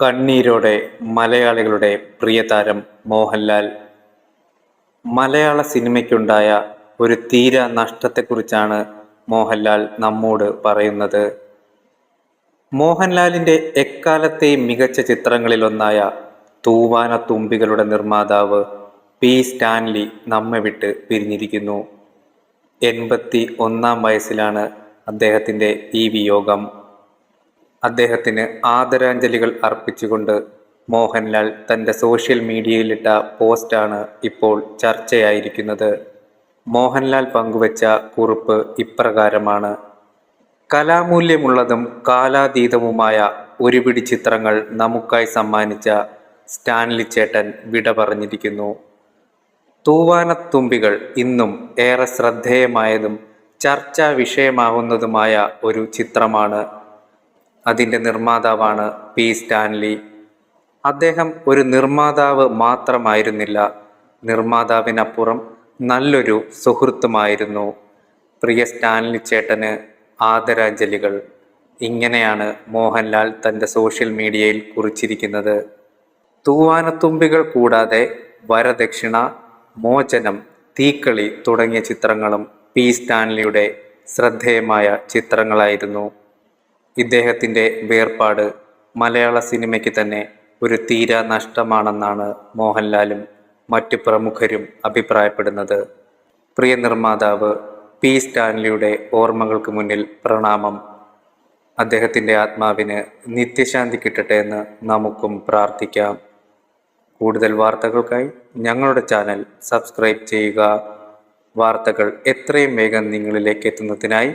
കണ്ണീരോടെ മലയാളികളുടെ പ്രിയതാരം മോഹൻലാൽ. മലയാള സിനിമയ്ക്കുണ്ടായ ഒരു തീര നഷ്ടത്തെക്കുറിച്ചാണ് മോഹൻലാൽ നമ്മോട് പറയുന്നത്. മോഹൻലാലിന്റെ എക്കാലത്തെയും മികച്ച ചിത്രങ്ങളിലൊന്നായ തൂവാന തുമ്പികളുടെ നിർമ്മാതാവ് പി സ്റ്റാൻലി നമ്മെ വിട്ട് പിരിഞ്ഞിരിക്കുന്നു. എൺപത്തി ഒന്നാം വയസ്സിലാണ് അദ്ദേഹത്തിന്റെ ഈ വിയോഗം. അദ്ദേഹത്തിന് ആദരാഞ്ജലികൾ അർപ്പിച്ചുകൊണ്ട് മോഹൻലാൽ തന്റെ സോഷ്യൽ മീഡിയയിലിട്ട പോസ്റ്റാണ് ഇപ്പോൾ ചർച്ചയായിരിക്കുന്നത്. മോഹൻലാൽ പങ്കുവച്ച കുറിപ്പ് ഇപ്രകാരമാണ്. കലാമൂല്യമുള്ളതും കാലാതീതവുമായ ഒരുപിടി ചിത്രങ്ങൾ നമുക്കായി സമ്മാനിച്ച സ്റ്റാൻലി ചേട്ടൻ വിട പറഞ്ഞിരിക്കുന്നു തൂവാനത്തുമ്പികൾ ഇന്നും ഏറെ ശ്രദ്ധേയമായതും ചർച്ചാ വിഷയമാവുന്നതുമായ ഒരു ചിത്രമാണ് അതിന്റെ നിർമ്മാതാവാണ് പി സ്റ്റാൻലി. അദ്ദേഹം ഒരു നിർമ്മാതാവ് മാത്രമായിരുന്നില്ല. നിർമ്മാതാവിനപ്പുറം നല്ലൊരു സുഹൃത്തുമായിരുന്നു. പ്രിയ സ്റ്റാൻലി ചേട്ടന് ആദരാഞ്ജലികൾ. ഇങ്ങനെയാണ് മോഹൻലാൽ തന്റെ സോഷ്യൽ മീഡിയയിൽ കുറിച്ചിരിക്കുന്നത്. തൂവാനത്തുമ്പികൾ കൂടാതെ വരദക്ഷിണ മോചനം തീക്കളി തുടങ്ങിയ ചിത്രങ്ങളും പി സ്റ്റാൻലിയുടെ ശ്രദ്ധേയമായ ചിത്രങ്ങളായിരുന്നു. ഇദ്ദേഹത്തിന്റെ വേർപാട് മലയാള സിനിമയ്ക്ക് തന്നെ ഒരു തീരാ നഷ്ടമാണെന്നാണ് മോഹൻലാലും മറ്റ് പ്രമുഖരും അഭിപ്രായപ്പെടുന്നത്. പ്രിയ നിർമ്മാതാവ് പി സ്റ്റാൻലിയുടെ ഓർമ്മകൾക്ക് മുന്നിൽ പ്രണാമം. അദ്ദേഹത്തിന്റെ ആത്മാവിന് നിത്യശാന്തി കിട്ടട്ടെ എന്ന് നമുക്കും പ്രാർത്ഥിക്കാം. കൂടുതൽ വാർത്തകൾക്കായി ഞങ്ങളുടെ ചാനൽ സബ്സ്ക്രൈബ് ചെയ്യുക. വാർത്തകൾ എത്രയും വേഗം നിങ്ങളിലേക്ക് എത്തുന്നതിനായി